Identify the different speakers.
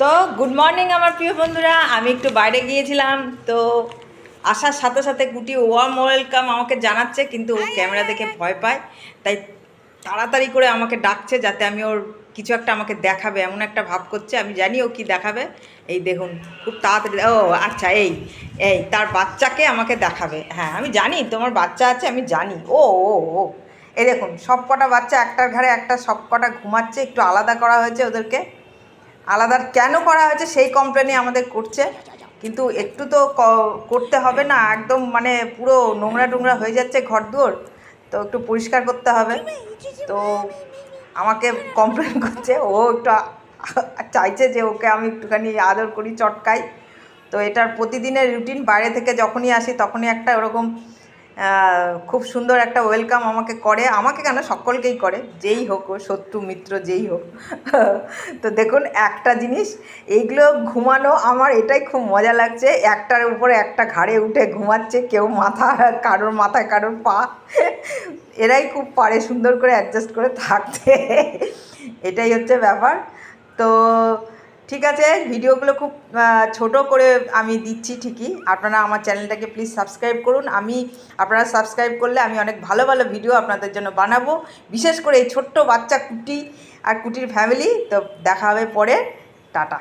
Speaker 1: তো good morning আমার প্রিয় বন্ধুরা। আমি একটু বাইরে গিয়েছিলাম তো আসার সাথে সাথে গুটি ওয়ার্ম ওয়েলকাম আমাকে জানাচ্ছে কিন্তু ও ক্যামেরা দেখে ভয় পায়। তাই তাড়াতাড়ি করে আমাকে ডাকছে যাতে আমি ওর কিছু একটা আমাকে দেখাবে এমন একটা ভাব করছে আমি জানি ও কি দেখাবে। এই দেখুন খুব তাড়াতাড়ি ও আচ্ছা এই এই তার বাচ্চাকে আমাকে দেখাবে। হ্যাঁ আমি জানি তোমার বাচ্চা আছে আমি জানি। ও ও ও এই দেখুন সব কটা বাচ্চা একটার ঘরে একটা সব কটা ঘুমাচ্ছে একটু আলাদা করা হয়েছে ওদেরকে। আলাদা কেন করা হয়েছে সেই কমপ্লেনই আমাদের করছে। কিন্তু একটু তো করতে হবে না, একদম মানে পুরো নোংরা টোংরা হয়ে যাচ্ছে ঘর দুয়ার তো একটু পরিষ্কার করতে হবে। তো আমাকে কমপ্লেন করছে, ও একটু চাইছে যে ওকে আমি একটুখানি আদর করি, চটকাই। তো এটার প্রতিদিনের রুটিন বাইরে থেকে যখনই আসি তখনই একটা ওরকম খুব সুন্দর একটা ওয়েলকাম আমাকে করে। আমাকে কেন? সকলকেই করে। যেই হোক, ও শত্রু, মিত্র, যেই হোক। তো দেখুন, একটা জিনিস এইগুলো ঘুমানো আমার এটাই খুব মজা লাগছে। একটার উপরে একটা ঘাড়ে উঠে ঘুমাচ্ছে, কেউ মাথা, কারোর মাথায়, কারোর পা। এরাই খুব পারে সুন্দর করে অ্যাডজাস্ট করে থাকতে। এটাই হচ্ছে ব্যাপার। তো ঠিক আছে, ভিডিওগুলো খুব ছোট করে আমি দিচ্ছি ঠিকই। আপনারা আমার চ্যানেলটাকে প্লিজ সাবস্ক্রাইব করুন। আমি, আপনারা সাবস্ক্রাইব করলে আমি অনেক ভালো ভালো ভিডিও আপনাদের জন্য বানাবো। বিশেষ করে এই ছোট্ট বাচ্চা কুটি আর কুটির ফ্যামিলি তো দেখা হবে পরে। টাটা।